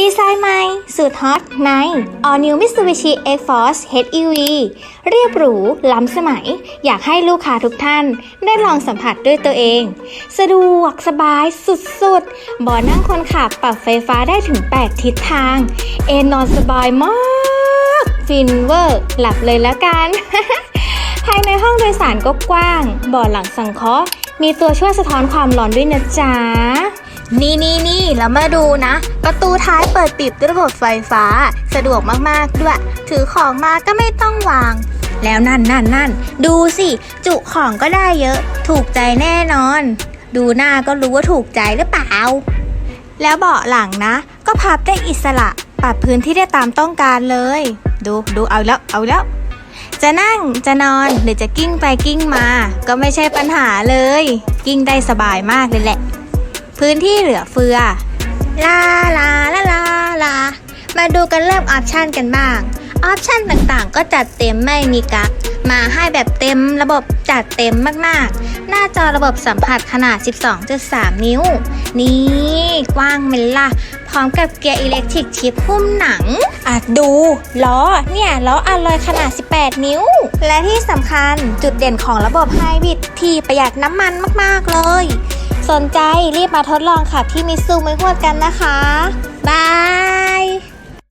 ดีไซน์ใหม่สุดฮอตใน All New Mitsubishi X-Force HEV เรียบหรูล้ำสมัย อยากให้ลูกค้าทุกท่าน ได้ลองสัมผัสด้วยตัวเอง สะดวกสบายสุดๆเบาะนั่งคนขับปรับไฟฟ้าได้ถึง 8 ทิศทาง เอนนอนสบายมาก ฟินเวอร์ หลับเลยแล้วกัน ภายในห้องโดยสารก็กว้างเบาะหลังสังเคราะห์มีตัวช่วยสะท้อนความร้อนด้วยนะจ๊ะ นี่นี่นี่แล้วมาดูนะ ประตูท้ายเปิดปิดด้วยระบบไฟฟ้า สะดวกมากๆด้วย ถือของมาก็ไม่ต้องวาง แล้วนั่นนั่นนั่นดูสิ จุของก็ได้เยอะ ถูกใจแน่นอน ดูหน้าก็รู้ว่าถูกใจหรือเปล่า แล้วเบาะหลังนะ ก็พับได้อิสระ ปรับพื้นที่ได้ตามต้องการเลย ดูดูเอาแล้วเอาแล้ว จะนั่งจะนอนหรือจะกิ้งไปกิ้งมา ก็ไม่ใช่ปัญหาเลย กิ้งได้สบายมากเลยแหละ พื้นที่เหลือเฟือ ลาลาลาลาลา มาดูกันเริ่มออปชันกันบ้าง ออปชันต่างๆ ก็จัดเต็มไม่มีกักมาให้แบบเต็มระบบจัดเต็มมากๆ หน้าจอระบบสัมผัสขนาด 12.3 นิ้ว นี่กว้างเมนล่ะ พร้อมกับเกียร์อิเล็กทริกชิปหุ้มหนังอาจดูล้อเนี่ยล้ออลลอยขนาด 18 นิ้ว และที่สำคัญจุดเด่นของระบบไฮบริดที่ประหยัดน้ำมันมากๆเลย สนใจรีบมาทดลองขับที่มิซูไม่ฮวดกันนะคะ บาย